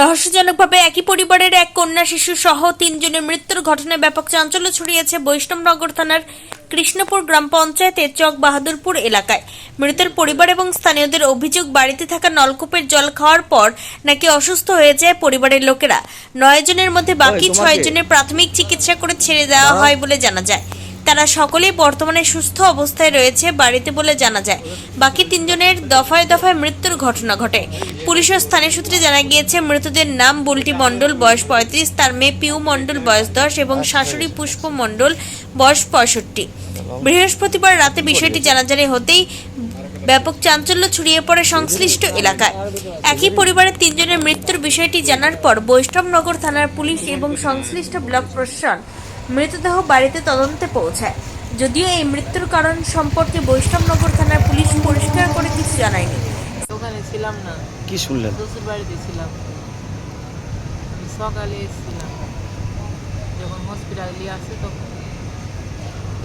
রহস্যজনকভাবে একই পরিবারের এক কন্যা শিশু সহ তিনজনের মৃত্যুর ঘটনায় ব্যাপক চাঞ্চল্য ছড়িয়েছে বৈষ্ণবনগর থানার কৃষ্ণপুর গ্রাম পঞ্চায়েতের চক বাহাদুরপুর এলাকায়। মৃতের পরিবার এবং স্থানীয়দের অভিযোগ বাড়িতে থাকা নলকূপের জল খাওয়ার পর নাকি অসুস্থ হয়ে যায় পরিবারের লোকেরা। নয় জনের মধ্যে বাকি ছয় জনের প্রাথমিক চিকিৎসা করে ছেড়ে দেওয়া হয় বলে জানা যায়। তারা সকলেই বর্তমানে সুস্থ অবস্থায় রয়েছে বাড়িতে বলে জানা যায়। বাকি তিনজনের দফায় দফায় মৃত্যুর ঘটনা ঘটে। পুলিশের স্থানীয় সূত্রে জানা গিয়েছে, মৃতদের নাম বুলটি মণ্ডল, বয়স পঁয়ত্রিশ, তার মেয়ে পিউ মণ্ডল, বয়স দশ এবং শাশুড়ি পুষ্প মণ্ডল, বয়স পঁয়ষট্টি। বৃহস্পতিবার রাতে বিষয়টি জানাজানি হতেই ব্যাপক চাঞ্চল্য ছড়িয়ে পড়ে সংশ্লিষ্ট এলাকায়। একই পরিবারের তিনজনের মৃত্যুর বিষয়টি জানার পর বৈষ্ণবনগর থানার পুলিশ এবং সংশ্লিষ্ট ব্লক প্রশাসন মৃতদেহ বাড়িতে তদন্তে পৌঁছায়। যদিও এই মৃত্যুর কারণ সম্পর্কে বৈষ্ণবনগর থানার পুলিশ পরিষ্কার করে কিছু জানায়নি। ওখানে ছিলাম না। কি শুনলেন? শ্বশুর বাড়িতে ছিলাম। সকালে এসেছিলাম। যখন হসপিটালে আসছে তখন।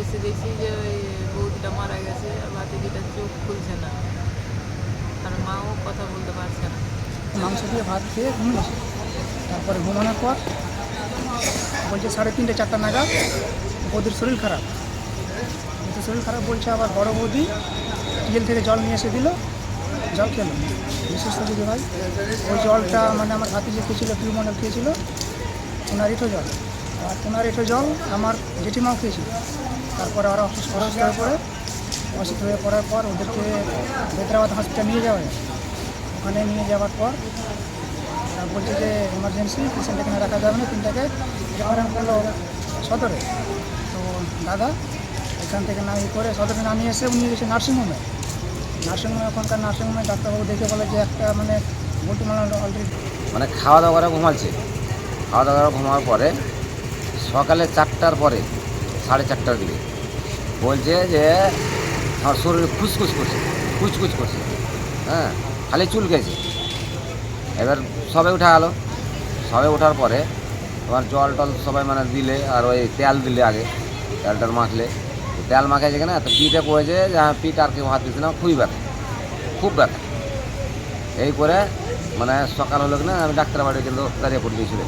এসে দেখছি যে ওই বৌদিটা মারা গেছে আর ভাতিজিটা চোখ খুলছে না। আর মাও কথা বলতে পারছে না। মাংস দিয়ে ভাত খেয়ে ঘুমিয়েছে তারপরে ঘুমানোর পর বলছে, সাড়ে তিনটে, চারটা নাগাদ বৌদির শরীর খারাপ। বৌদির শরীর খারাপ বলছে, আবার বড় বৌদি টিএল থেকে জল নিয়ে এসে দিল, জল খেলো। বিশেষ দিদি ভাই, ওই জলটা মানে আমার হাতে যে খেয়েছিল পিউ মন্ডল খেয়েছিল? ওনার এঁটো জল। আর ওনার এঁটো জল আমার জেঠিমাও খেয়েছিল। তারপরে ওরা অসুস্থ অসুস্থ হয়ে পড়ে। অসুস্থ হয়ে পড়ার পর ওদেরকে হায়দ্রাবাদ হসপিটাল নিয়ে যাওয়া ওখানে নিয়ে যাওয়ার পর বলছে যে এমার্জেন্সি পেশেন্ট এখানে রাখা যাবে না, তিনটাকে। রেফারেন্স করল সদরে। তো দাদা, এখান থেকে না ই করে সদরে নামিয়ে এসে উনি গেছে নার্সিংহোমে। নার্সিংহোমে, ওখানকার নার্সিংহোমে ডাক্তারবাবু দেখে বলে যে একটা মানে বলটিমালা অলরেডি মানে খাওয়া দাওয়া করে ঘুমাচ্ছে। খাওয়া দাওয়া করে ঘুমানোর পরে সকালে চারটার পরে সাড়ে চারটার দিকে বলছে যে আমার শরীরে খুসখুস করছে কুচকুচ করছে। হ্যাঁ খালি চুল গেছে। এবার সবে উঠা গেলো। সবে ওঠার পরে তোমার জল টল সবাই মানে দিলে আর ওই তেল দিলে আগে, তেল টল মাখলে। তেল মাখে যেখানে তো পিঠে করেছে, যে হ্যাঁ পিঠ আর কেউ হাত দিচ্ছে না, খুবই ব্যথা, খুব ব্যথা। এই করে মানে সকাল হলো কিনা, আমি ডাক্তার বাড়ি কিন্তু দাঁড়িয়ে পড়ে দিয়েছিল